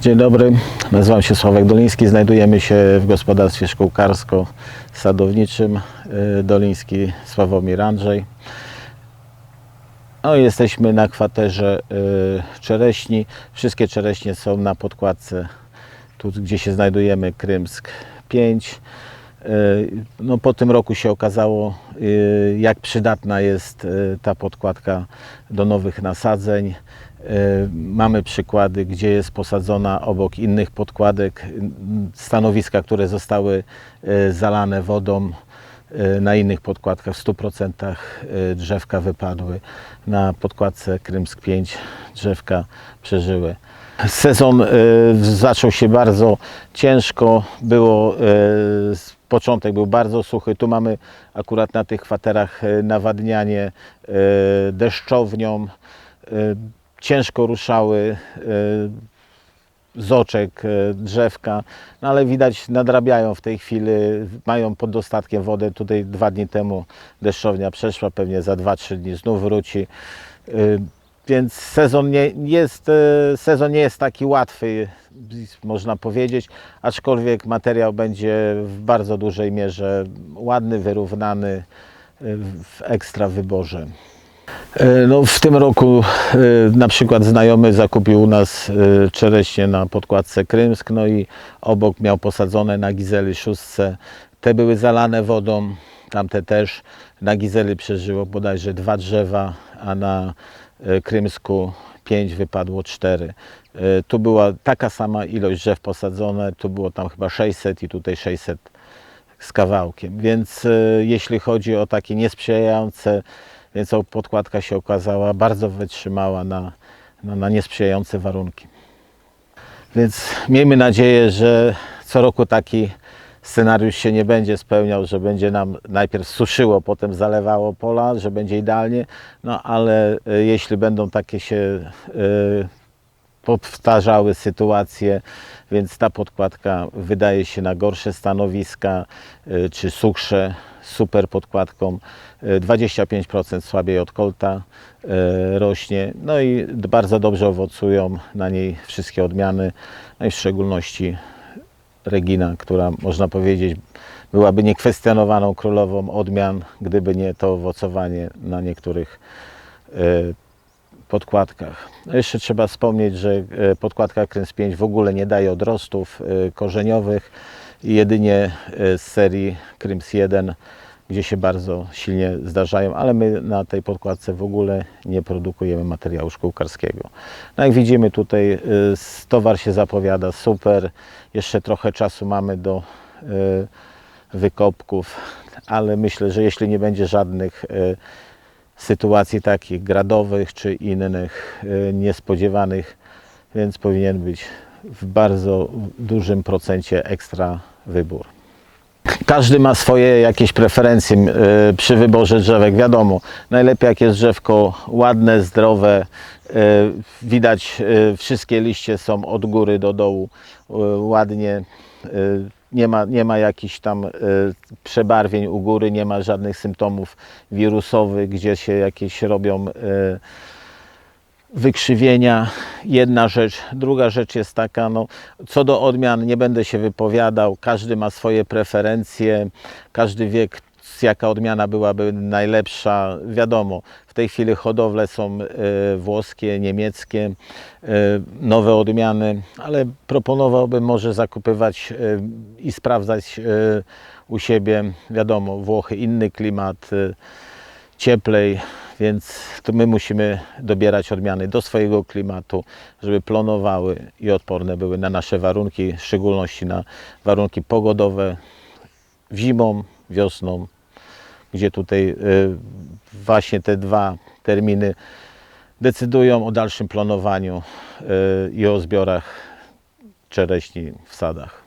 Dzień dobry, nazywam się Sławek Doliński. Znajdujemy się w gospodarstwie szkółkarsko-sadowniczym y, Doliński Sławomir Andrzej. No, jesteśmy na kwaterze y, czereśni. Wszystkie czereśnie są na podkładce, tu gdzie się znajdujemy, Krymsk 5. Y, No, po tym roku się okazało, y, jak przydatna jest y, ta podkładka do nowych nasadzeń. Mamy przykłady, gdzie jest posadzona obok innych podkładek, stanowiska, które zostały zalane wodą. Na innych podkładkach w 100% y, drzewka wypadły. Na podkładce Krymsk 5 drzewka przeżyły. Sezon y, zaczął się bardzo ciężko. Było, s- początek był bardzo suchy. Tu mamy akurat na tych kwaterach y, nawadnianie deszczownią. Ciężko ruszały z oczek e, drzewka, no ale widać nadrabiają w tej chwili, mają pod dostatkiem wodę. Tutaj dwa dni temu deszczownia przeszła, pewnie za 2-3 dni znów wróci. Więc sezon nie jest, e, sezon nie jest taki łatwy, można powiedzieć, aczkolwiek materiał będzie w bardzo dużej mierze ładny, wyrównany e, w ekstra wyborze. E, No, w tym roku na przykład znajomy zakupił u nas czereśnie na podkładce Krymsk, no i obok miał posadzone na Gizeli szóstce. Te były zalane wodą, tamte też. Na Gizeli przeżyło bodajże dwa drzewa, a na e, Krymsku pięć wypadło cztery. E, Tu była taka sama ilość drzew posadzone, tu było tam chyba 600 i tutaj 600 z kawałkiem. Więc e, jeśli chodzi o takie niesprzyjające, więc podkładka się okazała bardzo wytrzymała na, na, na niesprzyjające warunki. Więc miejmy nadzieję, że co roku taki scenariusz się nie będzie spełniał, że będzie nam najpierw suszyło, potem zalewało pola, że będzie idealnie, no ale e, jeśli będą takie się e, powtarzały sytuacje, więc ta podkładka wydaje się na gorsze stanowiska y, czy suchsze super podkładką. Y, 25% słabiej od kolta rośnie, no i bardzo dobrze owocują na niej wszystkie odmiany, no i w szczególności Regina, która można powiedzieć byłaby niekwestionowaną królową odmian, gdyby nie to owocowanie na niektórych y, podkładkach. Jeszcze trzeba wspomnieć, że e, podkładka Kręs 5 w ogóle nie daje odrostów e, korzeniowych i jedynie e, z serii Kryms 1, gdzie się bardzo silnie zdarzają, ale my na tej podkładce w ogóle nie produkujemy materiału szkółkarskiego. No jak widzimy tutaj s- towar się zapowiada super, jeszcze trochę czasu mamy do e, wykopków, ale myślę, że jeśli nie będzie żadnych e, sytuacji takich gradowych czy innych niespodziewanych, więc powinien być w bardzo dużym procencie ekstra wybór. Każdy ma swoje jakieś preferencje e, przy wyborze drzewek. Wiadomo, najlepiej jak jest drzewko ładne, zdrowe, e, widać e, wszystkie liście są od góry do dołu ładnie. Nie ma, nie ma jakichś tam przebarwień u góry, nie ma żadnych symptomów wirusowych, gdzie się jakieś robią wykrzywienia. Jedna rzecz. Druga rzecz jest taka, no, co do odmian nie będę się wypowiadał. Każdy ma swoje preferencje, każdy wie, jaka odmiana byłaby najlepsza. Wiadomo, w tej chwili hodowle są e, włoskie, niemieckie, e, nowe odmiany, ale proponowałbym może zakupywać e, i sprawdzać u siebie. Wiadomo, Włochy inny klimat. Cieplej, więc to my musimy dobierać odmiany do swojego klimatu, żeby plonowały i odporne były na nasze warunki, w szczególności na warunki pogodowe zimą, wiosną, gdzie tutaj y, właśnie te dwa terminy decydują o dalszym plonowaniu y, i o zbiorach czereśni w sadach.